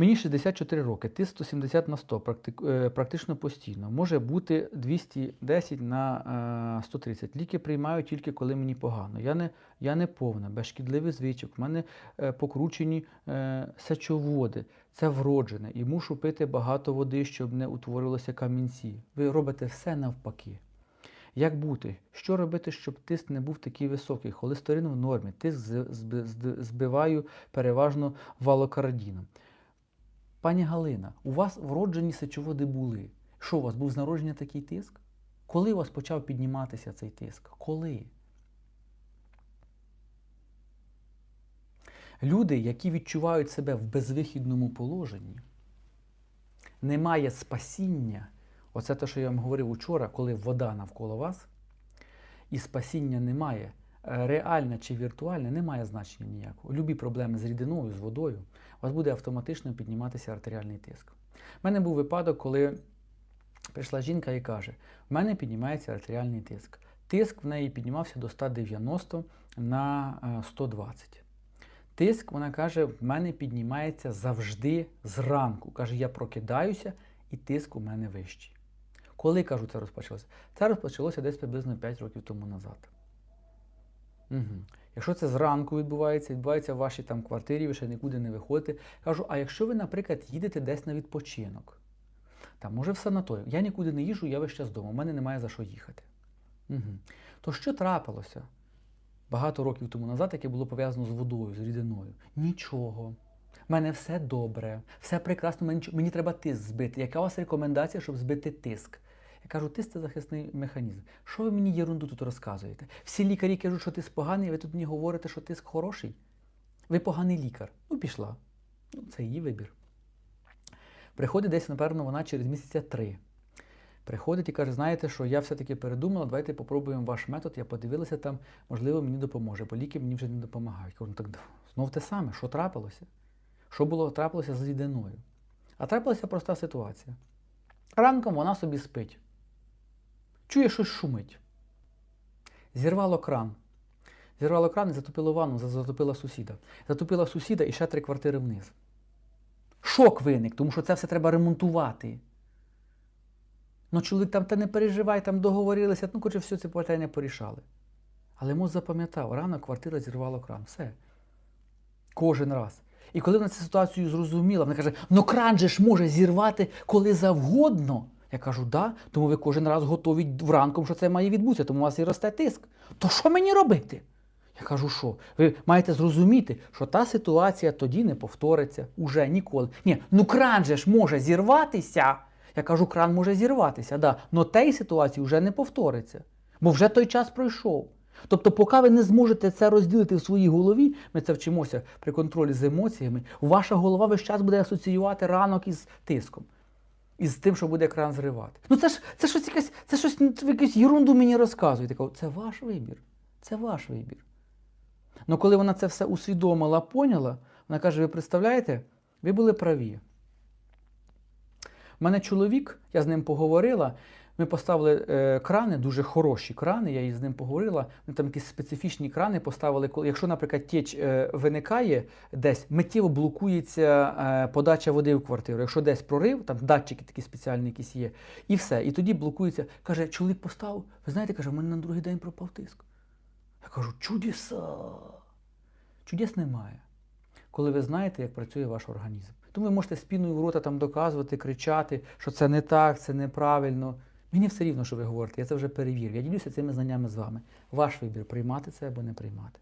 Мені 64 роки, тиск 170 на 100, е, практично постійно. Може бути 210 на е, 130. Ліки приймаю тільки коли мені погано. Я не, я не повна, без шкідливих звичок. У мене е, покручені е, сечоводи. Це вроджене. І мушу пити багато води, щоб не утворилося камінці. Ви робите все навпаки. Як бути? Що робити, щоб тиск не був такий високий? Холестерин в нормі, тиск збиваю переважно валокардіном. Пані Галина, у вас вроджені сечоводи були. Що у вас був з народження такий тиск? Коли у вас почав підніматися цей тиск? Коли? Люди, які відчувають себе в безвихідному положенні, немає спасіння. Оце те, що я вам говорив учора, коли вода навколо вас, і спасіння немає. Е, Реальне чи віртуальне не має значення ніякого. Любі проблеми з рідиною, з водою, у вас буде автоматично підніматися артеріальний тиск. У мене був випадок, коли прийшла жінка і каже: в мене піднімається артеріальний тиск. Тиск в неї піднімався до 190 на е, 120. Тиск, вона каже, в мене піднімається завжди зранку. Каже, я прокидаюся, і тиск у мене вищий. Коли кажу, це розпочалося? Це розпочалося десь приблизно 5 років тому назад. Угу. Якщо це зранку відбувається, відбувається в вашій там квартирі, ви ще нікуди не виходите. Кажу, а якщо ви, наприклад, їдете десь на відпочинок, там, може в санаторію, я нікуди не їжджу, я весь час вдома, у мене немає за що їхати. Угу. То що трапилося багато років тому назад, яке було пов'язано з водою, з рідиною? Нічого. У мене все добре, все прекрасно, мені, мені треба тиск збити. Яка у вас рекомендація, щоб збити тиск? Кажу, тиск це захисний механізм. Що ви мені єрунду тут розказуєте? Всі лікарі кажуть, що тиск поганий, ви тут мені говорите, що тиск хороший. Ви поганий лікар. Ну, пішла. Ну, це її вибір. Приходить десь, напевно, вона через місяця три. Приходить і каже, знаєте, що я все-таки передумала, давайте попробуємо ваш метод. Я подивилася там, можливо, мені допоможе, бо ліки мені вже не допомагають. Кажу, «Ну, так знов те саме, що трапилося? Що було трапилося з рідиною? А трапилася проста ситуація. Ранком вона собі спить. Чує, щось шумить. Зірвало кран. Зірвало кран і затопило ванну, затопила сусіда. Затопила сусіда і ще три квартири вниз. Шок виник, тому що це все треба ремонтувати. Ну, чоловік там та не переживай, там договорилися, ну, коротше, все це питання порішали. Але мозк запам'ятав, рано квартира зірвала кран. Все. Кожен раз. І коли вона цю ситуацію зрозуміла, вона каже: ну кран же ж може зірвати коли завгодно. Я кажу, да, тому ви кожен раз готові вранком, що це має відбутися, тому у вас і росте тиск. То що мені робити? Я кажу, що? Ви маєте зрозуміти, що та ситуація тоді не повториться уже ніколи. Ні, ну кран же ж може зірватися. Я кажу, кран може зірватися, да, але тієї ситуації вже не повториться, бо вже той час пройшов. Тобто, поки ви не зможете це розділити в своїй голові, ми це вчимося при контролі з емоціями, ваша голова весь час буде асоціювати ранок із тиском. Із тим, що буде кран зривати. Ну це ж це щось якесь, це щось ну, якусь ерунду мені розказуєте. Це ваш вибір. Це ваш вибір. Ну коли вона це все усвідомила, поняла, вона каже: ви представляєте, ви були праві. У мене чоловік, я з ним поговорила. Ми поставили е, крани, дуже хороші крани, я із ним поговорила. Вони там якісь специфічні крани поставили. Коли, якщо, наприклад, теч е, виникає десь, миттєво блокується е, подача води в квартиру. Якщо десь прорив, там датчики такі спеціальні якісь є, і все. І тоді блокується. Каже, чоловік поставив, ви знаєте, каже, в мене на другий день пропав тиск. Я кажу, чудеса. Чудес немає, коли ви знаєте, як працює ваш організм. Тому ви можете спіною в рота там доказувати, кричати, що це не так, це неправильно. Мені все рівно, що ви говорите, я це вже перевірив. Я ділюся цими знаннями з вами. Ваш вибір приймати це або не приймати.